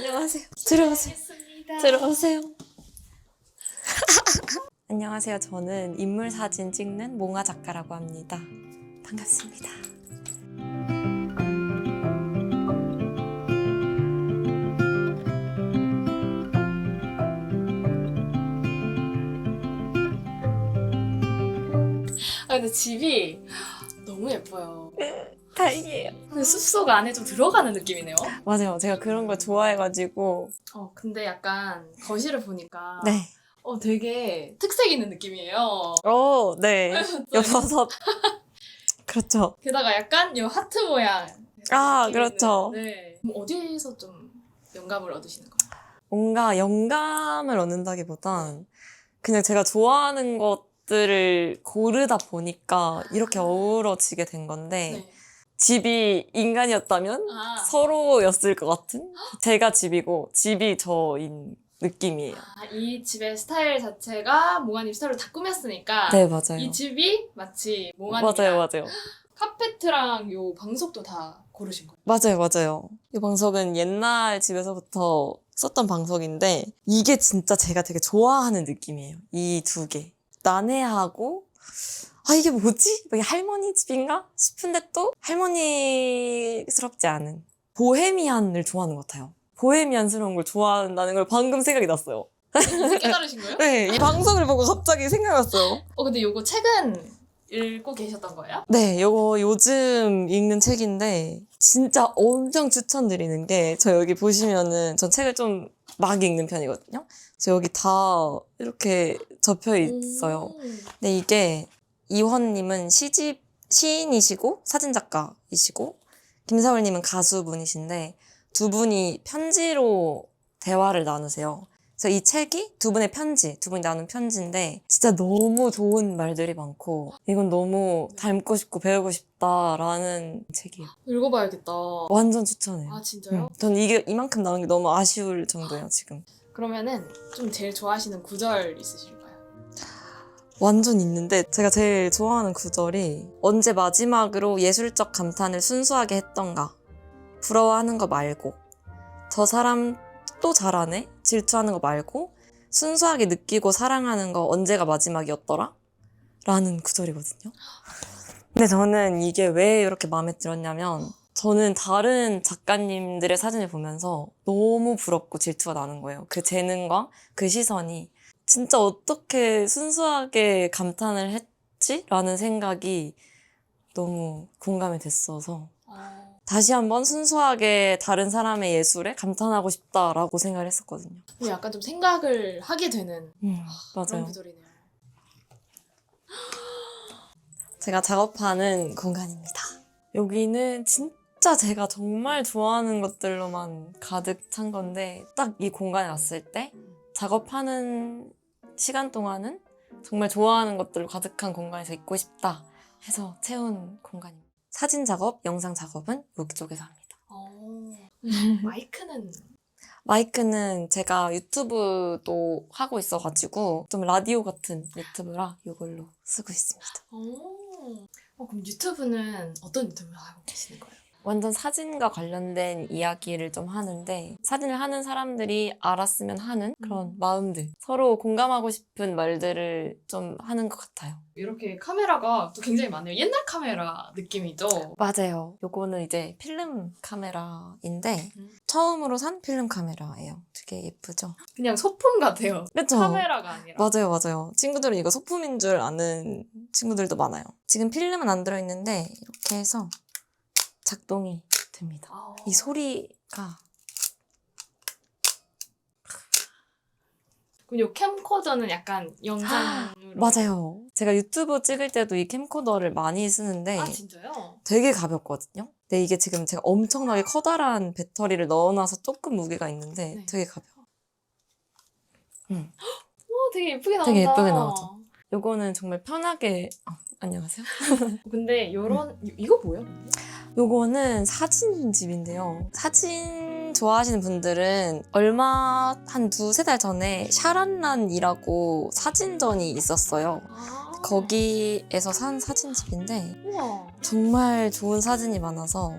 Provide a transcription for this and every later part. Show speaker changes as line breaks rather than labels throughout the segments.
안녕하세요. 들어오세요. 들어오세요. 안녕하세요. 저는 인물 사진 찍는 몽아 작가라고 합니다. 반갑습니다.
아 근데 집이 너무 예뻐요.
다행이에요.
근데 숲속 안에 좀 들어가는 느낌이네요.
맞아요. 제가 그런 걸 좋아해가지고.
어 근데 약간 거실을 보니까
네.
어 되게 특색 있는 느낌이에요.
오, 네. 여버섯. 그렇죠.
게다가 약간 이 하트 모양.
아, 그렇죠.
네. 그럼 어디에서 좀 영감을 얻으시는 거예요?
뭔가 영감을 얻는다기보단 그냥 제가 좋아하는 것들을 고르다 보니까 이렇게 어우러지게 된 건데 집이 인간이었다면
아,
서로였을 것 같은 제가 집이고 집이 저인 느낌이에요.
아, 이 집의 스타일 자체가 몽아님 스타일로 다 꾸몄으니까
네 맞아요.
이 집이 마치 몽아님
맞아요 맞아요
카페트랑 요 방석도 다 고르신 거예요.
맞아요 맞아요. 이 방석은 옛날 집에서부터 썼던 방석인데 이게 진짜 제가 되게 좋아하는 느낌이에요. 이 두 개. 난해하고 아 이게 뭐지? 이게 할머니 집인가 싶은데 또 할머니스럽지 않은 보헤미안을 좋아하는 것 같아요. 보헤미안스러운 걸 좋아한다는 걸 방금 생각이 났어요.
깨달으신 거예요?
네, 이 방송을 보고 갑자기 생각났어요.
어 근데 요거 책은 읽고 계셨던 거예요?
네, 요거 요즘 읽는 책인데 진짜 엄청 추천드리는 게 저 여기 보시면은 전 책을 좀 막 읽는 편이거든요. 저 여기 다 이렇게 접혀 있어요.
음.
근데 이게 이원님은 시집 시인이시고 사진 작가이시고 김사월님은 가수분이신데 두 분이 편지로 대화를 나누세요. 그래서 이 책이 두 분의 편지, 두 분이 나눈 편지인데 진짜 너무 좋은 말들이 많고 이건 너무 닮고 싶고 배우고 싶다라는 책이에요.
읽어봐야겠다.
완전 추천해요.
아 진짜요?
음, 전 이게 이만큼 나온 게 너무 아쉬울 정도예요 지금.
그러면은 좀 제일 좋아하시는 구절 있으실까요?
완전 있는데 제가 제일 좋아하는 구절이 언제 마지막으로 예술적 감탄을 순수하게 했던가 부러워하는 거 말고 저 사람 또 잘하네 질투하는 거 말고 순수하게 느끼고 사랑하는 거 언제가 마지막이었더라? 라는 구절이거든요. 근데 저는 이게 왜 이렇게 마음에 들었냐면 저는 다른 작가님들의 사진을 보면서 너무 부럽고 질투가 나는 거예요. 그 재능과 그 시선이 진짜 어떻게 순수하게 감탄을 했지? 라는 생각이 너무 공감이 됐어서
어...
다시 한번 순수하게 다른 사람의 예술에 감탄하고 싶다라고 생각을 했었거든요.
약간 좀 생각을 하게 되는
음,
그런
맞아요.
구절이네요.
제가 작업하는 공간입니다. 여기는 진짜 제가 정말 좋아하는 것들로만 가득 찬 건데 딱 이 공간에 왔을 때 작업하는 시간 동안은 정말 좋아하는 것들로 가득한 공간에서 있고 싶다 해서 채운 공간입니다. 사진 작업, 영상 작업은 여기 쪽에서 합니다.
어... 마이크는
마이크는 제가 유튜브도 하고 있어가지고 좀 라디오 같은 유튜브라 이걸로 쓰고 있습니다.
어... 어, 그럼 유튜브는 어떤 유튜브를 하고 계시는 거예요?
완전 사진과 관련된 이야기를 좀 하는데 사진을 하는 사람들이 알았으면 하는 그런
음.
마음들 서로 공감하고 싶은 말들을 좀 하는 것 같아요.
이렇게 카메라가 또 굉장히 많네요. 옛날 카메라 느낌이죠?
맞아요. 요거는 이제 필름 카메라인데
음.
처음으로 산 필름 카메라예요. 되게 예쁘죠?
그냥 소품 같아요.
그쵸?
카메라가 아니라.
맞아요, 맞아요. 친구들은 이거 소품인 줄 아는 친구들도 많아요. 지금 필름은 안 들어있는데 이렇게 해서 작동이 됩니다.
아...
이 소리가
그럼 요 캠코더는 약간 영상으로
맞아요. 제가 유튜브 찍을 때도 이 캠코더를 많이 쓰는데
아 진짜요?
되게 가볍거든요. 근데 이게 지금 제가 엄청나게 커다란 배터리를 넣어놔서 조금 무게가 있는데
네.
되게 가벼워. 음.
오 되게 예쁘게 나온다.
되게 예쁘게 나오죠. 요거는 정말 편하게 어, 안녕하세요.
근데 요런 이- 이거 뭐예요?
요거는 사진집인데요. 사진 좋아하시는 분들은 얼마 한 두세 달 전에 샤란란이라고 사진전이 있었어요.
아
거기에서 산 사진집인데
우와
정말 좋은 사진이 많아서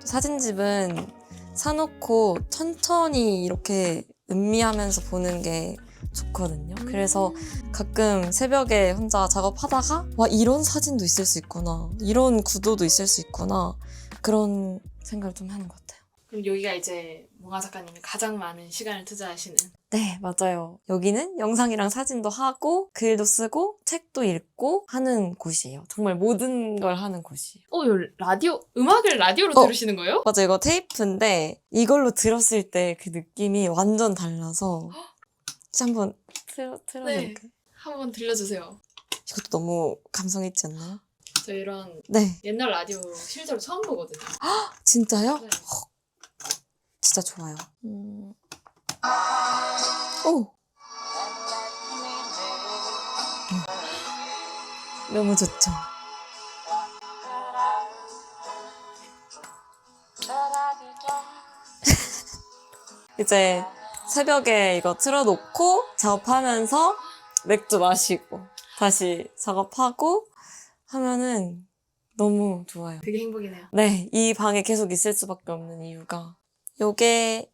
또 사진집은 사놓고 천천히 이렇게 음미하면서 보는 게 좋거든요. 그래서 가끔 새벽에 혼자 작업하다가 와 이런 사진도 있을 수 있구나 이런 구도도 있을 수 있구나 그런 생각을 좀 하는 것 같아요.
그럼 여기가 이제 몽아 작가님이 가장 많은 시간을 투자하시는
네 맞아요. 여기는 영상이랑 사진도 하고 글도 쓰고 책도 읽고 하는 곳이에요. 정말 모든 걸 하는 곳이에요.
어, 요 라디오 음악을 라디오로
어.
들으시는 거예요?
맞아 이거 테이프인데 이걸로 들었을 때 그 느낌이 완전 달라서 혹시 한번 틀어 틀어볼까요?
한번 들려주세요.
이것도 너무 감성 있지 않나요?
저 이런
네
옛날 라디오 실제로 처음 보거든요.
진짜요?
네.
진짜 좋아요. 음. 오. 음. 너무 좋죠. 이제 새벽에 이거 틀어놓고 작업하면서 맥주 마시고 다시 작업하고 하면은 너무 좋아요.
되게 행복이네요.
네, 이 방에 계속 있을 수밖에 없는 이유가 요게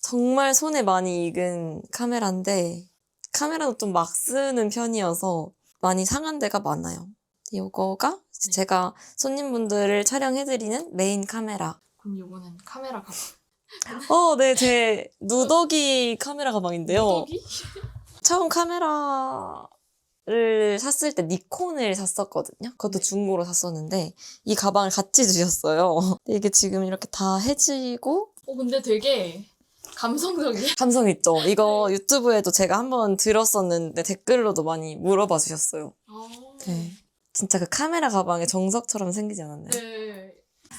정말 손에 많이 익은 카메라인데 카메라도 좀 막 쓰는 편이어서 많이 상한 데가 많아요. 요거가
네.
제가 손님분들을 촬영해드리는 메인 카메라.
그럼 요거는 카메라 가방.
어, 네, 제 누더기 카메라 가방인데요.
누더기?
처음 카메라를 샀을 때 니콘을 샀었거든요. 그것도
네.
중고로 샀었는데 이 가방을 같이 주셨어요. 근데 이게 지금 이렇게 다 해지고
어, 근데 되게 감성적이에요.
감성 있죠. 이거 유튜브에도 제가 한번 들었었는데 댓글로도 많이 물어봐 주셨어요. 네. 진짜 그 카메라 가방에 정석처럼 생기지 않았나요?
네.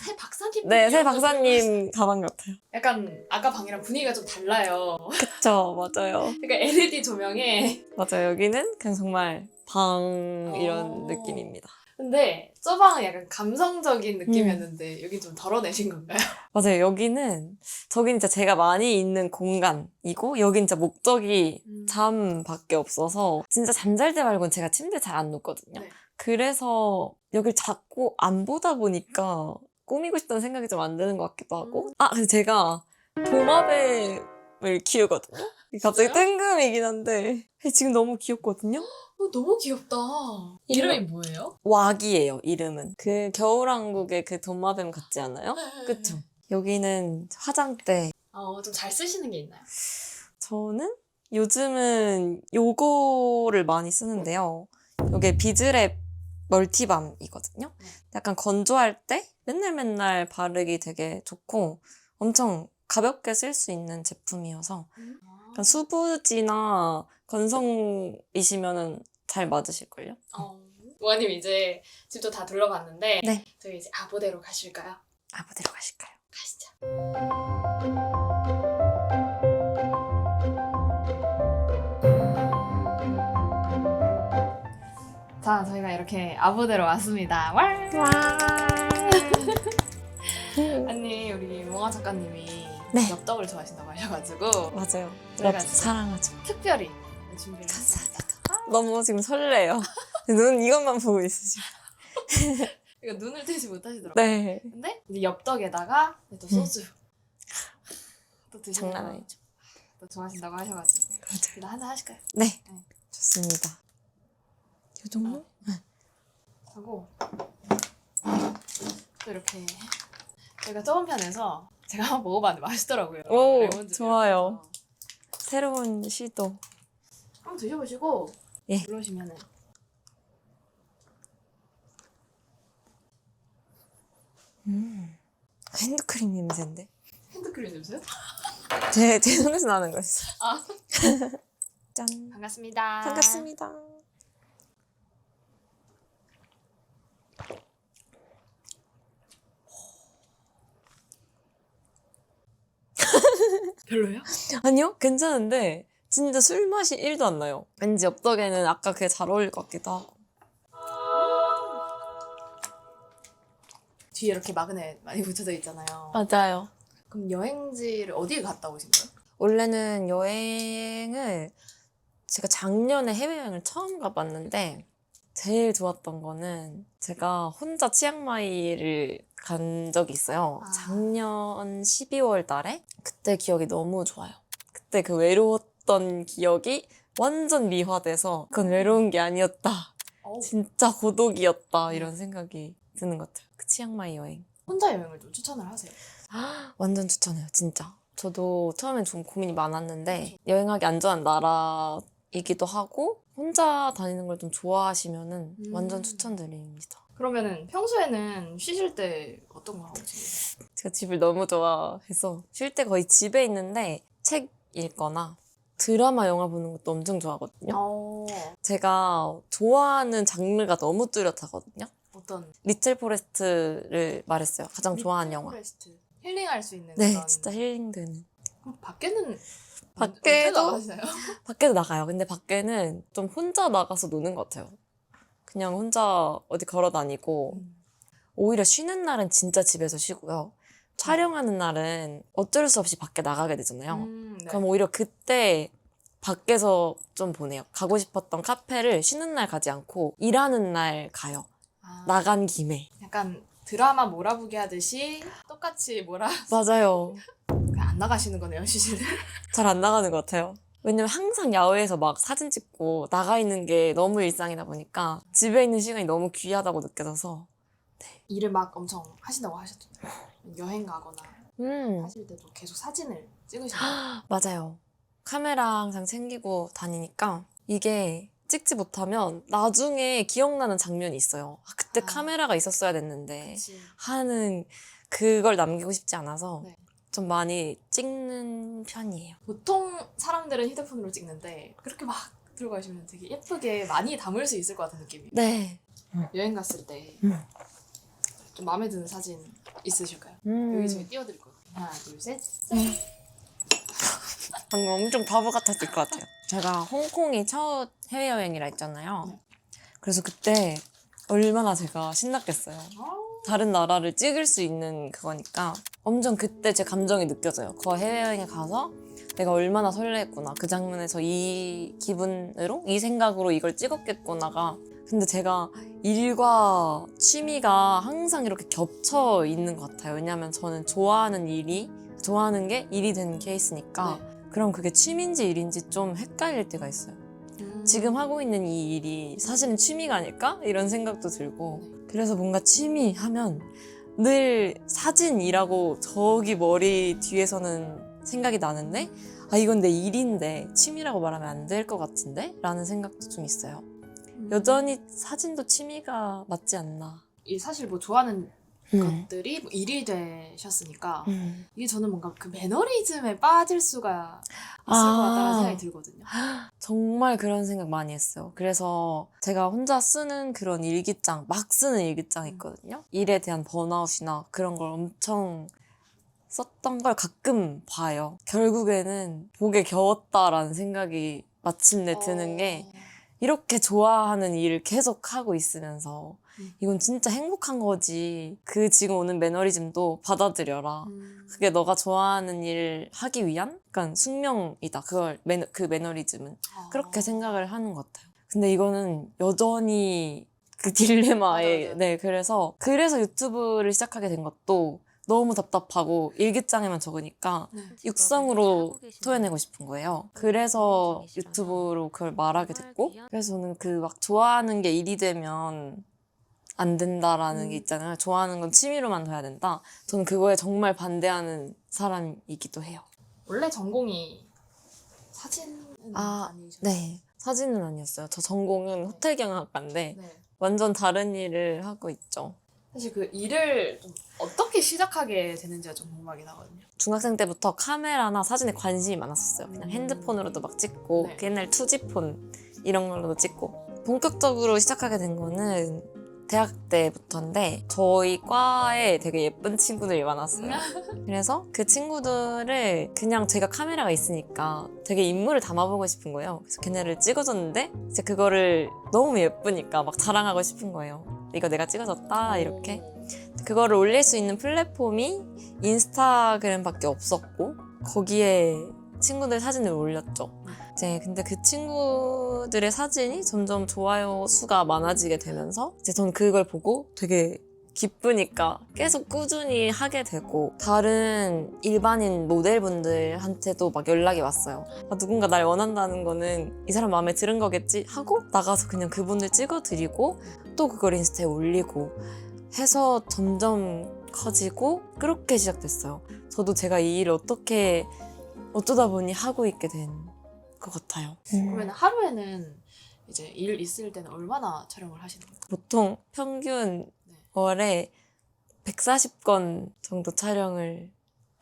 새 박사님.
네, 새 박사님 가방 같아요.
약간 아까 방이랑 분위기가 좀 달라요.
그쵸, 맞아요.
그러니까 LED 조명에.
맞아요. 여기는 그냥 정말 방 이런
어.
느낌입니다.
근데 저 방은 약간 감성적인 느낌이었는데 여기 좀 덜어내신 건가요?
맞아요. 여기는 저긴 진짜 제가 많이 있는 공간이고 여긴 진짜 목적이
음.
잠밖에 없어서 진짜 잠잘 때 말고는 제가 침대 잘 안 눕거든요.
네.
그래서 여길 자꾸 안 보다 보니까 꾸미고 싶다는 생각이 좀 안 드는 것 같기도 하고
음.
아 근데 제가 도마뱀을 키우거든요. 갑자기? 뜬금이긴 한데 지금 너무 귀엽거든요.
어, 너무 귀엽다.
이름-
이름이 뭐예요?
왁이에요. 이름은 그 겨울왕국의 그 도마뱀 같지 않아요? 그쵸? 여기는 화장대
어, 좀 잘 쓰시는 게 있나요?
저는 요즘은 요거를 많이 쓰는데요. 요게 비즈랩 멀티밤이거든요.
네.
약간 건조할 때 맨날 맨날 바르기 되게 좋고 엄청 가볍게 쓸 수 있는 제품이어서 약간 수부지나 건성이시면은 잘 맞으실걸요?
어. 모아님 이제 집도 다 둘러봤는데
네.
저희 이제 아보대로 가실까요?
아무데로 가실까요?
가시죠. 자, 저희가 이렇게 아보대로 왔습니다. 왈!
와.
아니, 우리 몽아 작가님이
네.
엽떡을 좋아하신다고 하셔가지고
맞아요.
저희가
엽 사랑하죠.
특별히 준비를.
감사합니다. 너무 지금 설레요. 눈 이것만 보고 있으시고.
이거 눈을 떼지 못하시더라고요.
네.
근데 이제 엽떡에다가 또 소주 또 드시는
장난
거
아니죠.
또 좋아하신다고 하셔가지고
맞아요.
일단 한잔 하실까요?
네.
네.
좋습니다. 이 정도?
하고 또 이렇게 저희가 저번 편에서 제가 한번 먹어봤는데 맛있더라고요.
오,
레몬즙
좋아요.
이렇게 해서.
새로운 시도.
한번 드셔보시고
예.
그러시면은
음. 핸드크림 냄새인데?
핸드크림 냄새요?
제, 제 손에서 나는 거였어.
아.
짠.
반갑습니다.
반갑습니다.
별로예요?
아니요, 괜찮은데, 진짜 술 맛이 1도 안 나요. 왠지 엽떡에는 아까 그게 잘 어울릴 것 같기도 하고.
뒤에 이렇게 마그넷 많이 붙여져 있잖아요.
맞아요.
그럼 여행지를 어디에 갔다 오신 거예요?
원래는 여행을 제가 작년에 해외여행을 처음 가봤는데 제일 좋았던 거는 제가 혼자 치앙마이를 간 적이 있어요.
아.
작년 12월 달에 그때 기억이 너무 좋아요. 그때 그 외로웠던 기억이 완전 미화돼서 그건 외로운 게 아니었다.
어우,
진짜 고독이었다 이런 생각이 드는 것 같아요. 그 치앙마이 여행
혼자 여행을 좀 추천을 하세요.
완전 추천해요, 진짜. 저도 처음엔 좀 고민이 많았는데 여행하기 안전한 나라이기도 하고 혼자 다니는 걸 좀 좋아하시면은
음.
완전 추천드립니다.
그러면은 평소에는 쉬실 때 어떤 거 하고 지내세요?
제가 집을 너무 좋아해서 쉴 때 거의 집에 있는데 책 읽거나 드라마, 영화 보는 것도 엄청 좋아하거든요.
어,
제가 좋아하는 장르가 너무 뚜렷하거든요.
어떤
리틀 포레스트를 말했어요. 가장 좋아하는 영화.
포레스트 힐링할 수 있는
네,
그런
진짜 힐링되는.
그럼 밖에는
밖에도-
언제 나가시나요?
밖에도 나가요. 근데 밖에는 좀 혼자 나가서 노는 것 같아요. 그냥 혼자 어디 걸어 다니고
음.
오히려 쉬는 날은 진짜 집에서 쉬고요. 촬영하는 날은 어쩔 수 없이 밖에 나가게 되잖아요.
음, 네.
그럼 오히려 그때 밖에서 좀 보내요. 가고 싶었던 카페를 쉬는 날 가지 않고 일하는 날 가요.
아,
나간 김에.
약간 드라마 몰아보기 하듯이 똑같이 몰아
맞아요.
안 나가시는 거네요 쉬시는.
잘안 나가는 것 같아요. 왜냐면 항상 야외에서 막 사진 찍고 나가 있는 게 너무 일상이다 보니까 집에 있는 시간이 너무 귀하다고 느껴져서.
일을 막 엄청 하신다고 하셨잖아요. 여행 가거나
음,
하실 때도 계속 사진을 찍으시나요?
맞아요. 카메라 항상 챙기고 다니니까 이게 찍지 못하면 나중에 기억나는 장면이 있어요. 아, 그때
아.
카메라가 있었어야 됐는데
그치.
하는 그걸 남기고 싶지 않아서
네.
좀 많이 찍는 편이에요.
보통 사람들은 휴대폰으로 찍는데 그렇게 막 들고 가시면 되게 예쁘게 많이 담을 수 있을 것 같은 느낌이에요.
네.
여행 갔을 때 좀
음.
마음에 드는 사진 있으실까요?
음.
여기 저희 띄워드릴 거예요. 하나, 둘, 셋.
방금 엄청 바보 같았을 것 같아요. 제가 홍콩이 첫 해외여행이라 했잖아요.
네.
그래서 그때 얼마나 제가 신났겠어요.
아우,
다른 나라를 찍을 수 있는 그거니까 엄청 그때 제 감정이 느껴져요. 그 해외여행에 가서 내가 얼마나 설레했구나. 그 장면에서 이 기분으로, 이 생각으로 이걸 찍었겠구나가. 근데 제가 일과 취미가 항상 이렇게 겹쳐 있는 것 같아요. 왜냐하면 저는 좋아하는 일이, 좋아하는 게 일이 된 케이스니까. 그럼 그게 취미인지 일인지 좀 헷갈릴 때가 있어요.
음.
지금 하고 있는 이 일이 사실은 취미가 아닐까? 이런 생각도 들고. 그래서 뭔가 취미 하면 늘 사진이라고 저기 머리 뒤에서는 생각이 나는데, 아, 이건 내 일인데, 취미라고 말하면 안 될 것 같은데? 라는 생각도 좀 있어요.
음.
여전히 사진도 취미가 맞지 않나.
이 사실 뭐 좋아하는
음.
것들이 뭐 일이 되셨으니까
음.
이게 저는 뭔가 그 매너리즘에 빠질 수가 있을
아.
것 같다는 생각이 들거든요.
정말 그런 생각 많이 했어요. 그래서 제가 혼자 쓰는 그런 일기장, 막 쓰는 일기장이 있거든요. 일에 대한 번아웃이나 그런 걸 엄청 썼던 걸 가끔 봐요. 결국에는 복에 겨웠다라는 생각이 마침내 드는 게
어.
이렇게 좋아하는 일을 계속 하고 있으면서
음.
이건 진짜 행복한 거지. 그 지금 오는 매너리즘도 받아들여라.
음.
그게 너가 좋아하는 일을 하기 위한 약간 숙명이다. 그걸 매너, 그 매너리즘은. 그렇게
아.
생각을 하는 것 같아요. 근데 이거는 여전히 그 딜레마에,
맞아, 맞아.
네, 그래서, 그래서 유튜브를 시작하게 된 것도 너무 답답하고 일기장에만 적으니까
네.
육성으로 토해내고 싶은 거예요. 그래서 유튜브로 그걸 말하게 됐고, 그래서 저는 그 막 좋아하는 게 일이 되면 안 된다라는
음.
게 있잖아요. 좋아하는 건 취미로만 둬야 된다. 저는 그거에 정말 반대하는 사람이기도 해요.
원래 전공이 사진은
아,
아니셨어요?
네. 사진은 아니었어요. 저 전공은 호텔 경영학과인데
네.
완전 다른 일을 하고 있죠.
사실 그 일을 좀 어떻게 시작하게 되는지가 좀 궁금하긴 하거든요.
중학생 때부터 카메라나 사진에 관심이 많았었어요. 그냥
음.
핸드폰으로도 막 찍고
네.
그 옛날 투지폰 이런 걸로도 찍고 본격적으로 시작하게 된 거는 대학 때부터인데 저희 과에 되게 예쁜 친구들이 많았어요. 그래서 그 친구들을 그냥 제가 카메라가 있으니까 되게 인물을 담아보고 싶은 거예요. 그래서 걔네를 찍어줬는데 이제 그거를 너무 예쁘니까 막 자랑하고 싶은 거예요. 이거 내가 찍어줬다 이렇게. 그거를 올릴 수 있는 플랫폼이 인스타그램밖에 없었고 거기에 친구들 사진을 올렸죠. 이제 근데 그 친구들의 사진이 점점 좋아요 수가 많아지게 되면서 이제 전 그걸 보고 되게 기쁘니까 계속 꾸준히 하게 되고 다른 일반인 모델분들한테도 막 연락이 왔어요. 아, 누군가 날 원한다는 거는 이 사람 마음에 들은 거겠지 하고 나가서 그냥 그분들 찍어드리고 또 그걸 인스타에 올리고 해서 점점 커지고 그렇게 시작됐어요. 저도 제가 이 일을 어떻게 어쩌다 보니 하고 있게 된 것 같아요.
그러면 하루에는 이제 일 있을 때는 얼마나 촬영을 하시는 거예요?
보통 평균
네.
월에 140건 정도 촬영을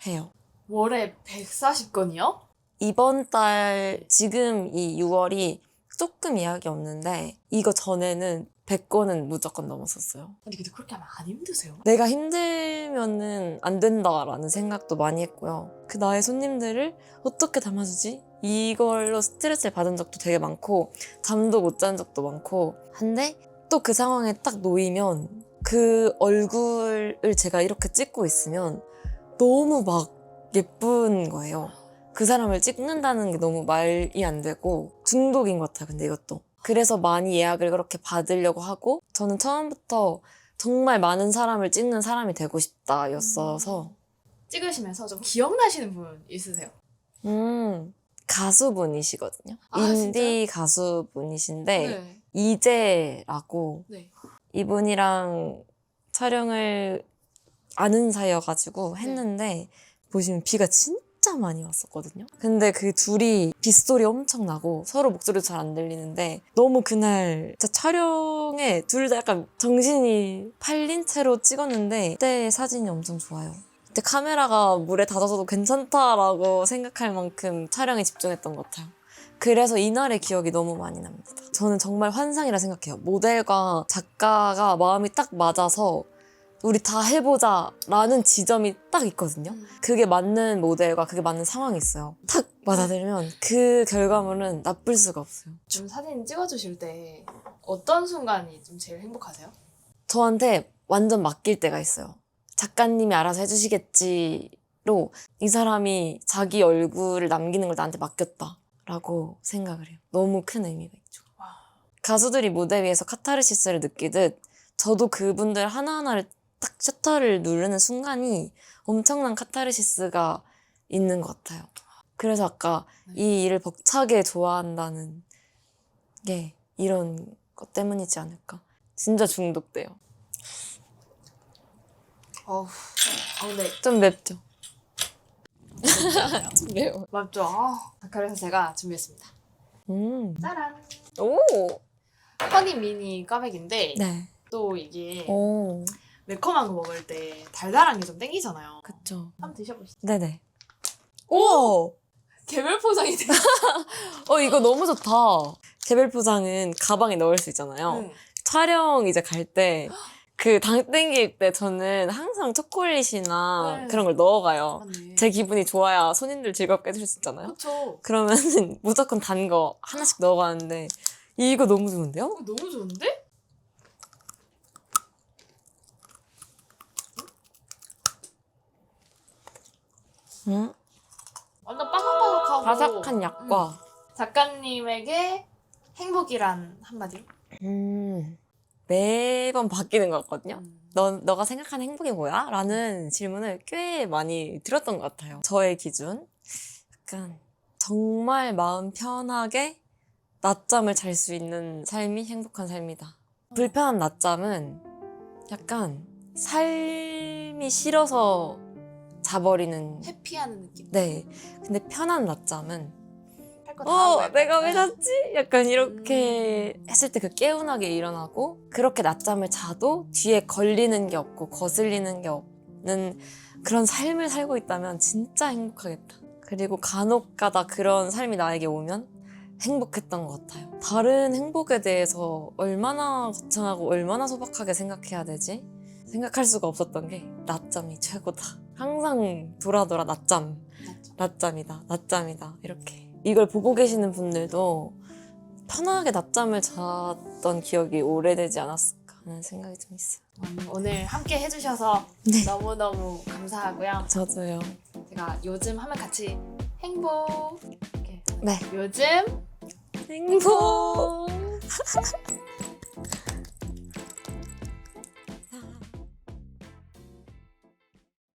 해요.
월에 140건이요?
이번 달 지금 이 6월이 조금 예약이 없는데 이거 전에는 100건은 무조건 넘었었어요.
아니 근데 그렇게 하면 안 힘드세요?
내가 힘들 면은 안 된다라는 생각도 많이 했고요. 그 나의 손님들을 어떻게 담아주지? 이걸로 스트레스를 받은 적도 되게 많고 잠도 못 잔 적도 많고 한데 또 그 상황에 딱 놓이면 그 얼굴을 제가 이렇게 찍고 있으면 너무 막 예쁜 거예요. 그 사람을 찍는다는 게 너무 말이 안 되고 중독인 것 같아요. 근데 이것도. 그래서 많이 예약을 그렇게 받으려고 하고 저는 처음부터 정말 많은 사람을 찍는 사람이 되고 싶다였어서
찍으시면서 좀 기억나시는 분 있으세요?
음 가수분이시거든요.
아,
인디 가수분이신데
네.
이재라고
네.
이분이랑 촬영을 아는 사이여가지고 했는데 보시면 비가 진 짜 많이 왔었거든요. 근데 그 둘이 빗소리 엄청 나고 서로 목소리도 잘 안 들리는데 너무 그날 진짜 촬영에 둘 다 약간 정신이 팔린 채로 찍었는데 그때 사진이 엄청 좋아요. 그때 카메라가 물에 닿아서도 괜찮다라고 생각할 만큼 촬영에 집중했던 것 같아요. 그래서 이날의 기억이 너무 많이 납니다. 저는 정말 환상이라 생각해요. 모델과 작가가 마음이 딱 맞아서 우리 다 해보자 라는 지점이 딱 있거든요.
음.
그게 맞는 모델과 그게 맞는 상황이 있어요. 탁 맞아들면 그 결과물은 나쁠 수가 없어요.
좀 사진 찍어주실 때 어떤 순간이 좀 제일 행복하세요?
저한테 완전 맡길 때가 있어요. 작가님이 알아서 해주시겠지로 이 사람이 자기 얼굴을 남기는 걸 나한테 맡겼다라고 생각을 해요. 너무 큰 의미가 있죠.
와.
가수들이 무대 위에서 카타르시스를 느끼듯 저도 그분들 하나하나를 딱 셔터를 누르는 순간이 엄청난 카타르시스가 있는 것 같아요. 그래서 아까 이 일을 벅차게 좋아한다는 게 이런 것 때문이지 않을까. 진짜 중독돼요.
어우. 아 근데
좀 맵죠? 좀 매워.
맞죠? 아, 그래서 제가 준비했습니다.
음.
짜란.
오.
허니 미니 꽈배기인데
네.
또 이게
오.
매콤한 거 먹을 때 달달한 게 좀 땡기잖아요.
그쵸.
한번 드셔보시죠.
네네. 오!
개별 포장이 돼.
어, 이거 너무 좋다. 개별 포장은 가방에 넣을 수 있잖아요.
응.
촬영 이제 갈 때, 그 당 땡길 때 저는 항상 초콜릿이나
네.
그런 걸 넣어가요.
맞네.
제 기분이 좋아야 손님들 즐겁게 해줄 수 있잖아요.
그쵸.
그러면은 무조건 단 거 하나씩 넣어가는데, 이거 너무 좋은데요?
어, 너무 좋은데?
음?
완전 바삭바삭하고
바삭한 약과,
작가님에게 행복이란 한마디로?
음, 매번 바뀌는 것 같거든요.
음.
너, 너가 생각하는 행복이 뭐야? 라는 질문을 꽤 많이 들었던 것 같아요. 저의 기준. 약간 정말 마음 편하게 낮잠을 잘 수 있는 삶이 행복한 삶이다. 불편한 낮잠은 약간 삶이 싫어서 자버리는.
해피하는 느낌.
네. 근데 편한 낮잠은
할거다
어, 내가 왜
약간.
잤지? 약간 이렇게
음.
했을 때 그 개운하게 일어나고 그렇게 낮잠을 자도 뒤에 걸리는 게 없고 거슬리는 게 없는 그런 삶을 살고 있다면 진짜 행복하겠다. 그리고 간혹 가다 그런 삶이 나에게 오면 행복했던 것 같아요. 다른 행복에 대해서 얼마나 거창하고 얼마나 소박하게 생각해야 되지? 생각할 수가 없었던 게 낮잠이 최고다. 항상 돌아 돌아 낮잠. 낮잠이다, 낮잠이다, 이렇게. 이걸 보고 계시는 분들도 편하게 낮잠을 잤던 기억이 오래되지 않았을까 하는 생각이 좀 있어요.
음, 오늘 함께 해주셔서
네.
너무너무 감사하고요.
저도요.
제가 요즘 하면 같이 행복. 이렇게
네.
요즘
행복!